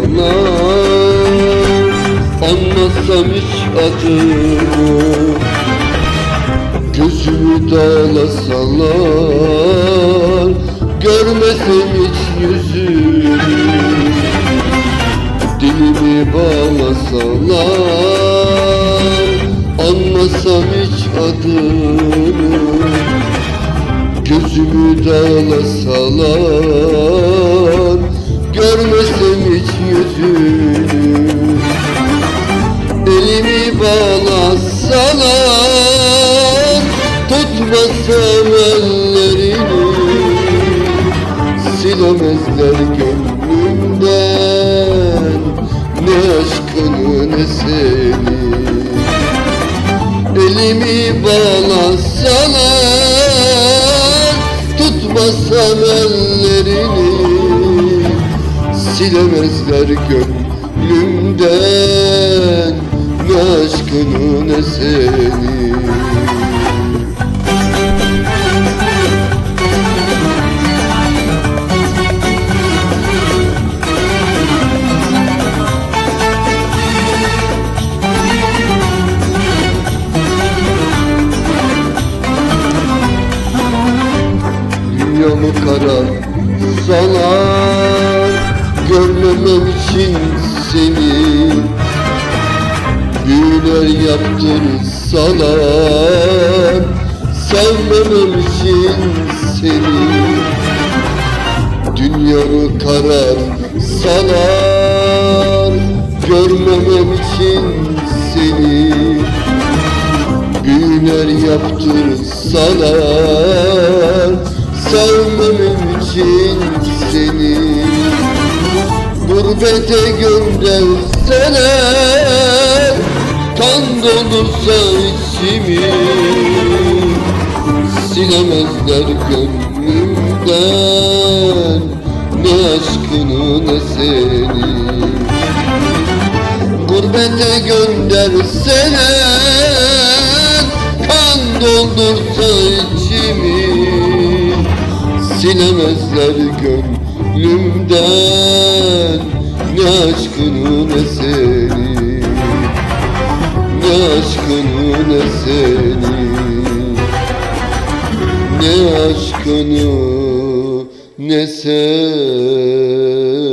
anlar Anlatsam hiç adımı Gözümü dağlasalar Görmesem hiç yüzümü Dilimi bağlasalar Anlasam hiç adımı Gözümü dağlasalar Silemezler gönlümden Ne aşkını ne seni. Elimi bağlasalar Tutmasam ellerini. Silemezler gönlümden Ne aşkını ne seni salar Görmemem için seni. Büyüler yaptırsalar Sevmemem için seni. Dünyamı karar salar Görmemem için seni. Büyüler yaptırsalar Sevmemem için seni. Gurbete gönderseler Kan dolursa içimi. Silemezler gönlümden Ne aşkını ne seni. Gurbete gönderseler Kan doldursa içimi Silemezler gönlümden Ne aşkını ne seni Ne aşkını ne seni Ne aşkını ne seni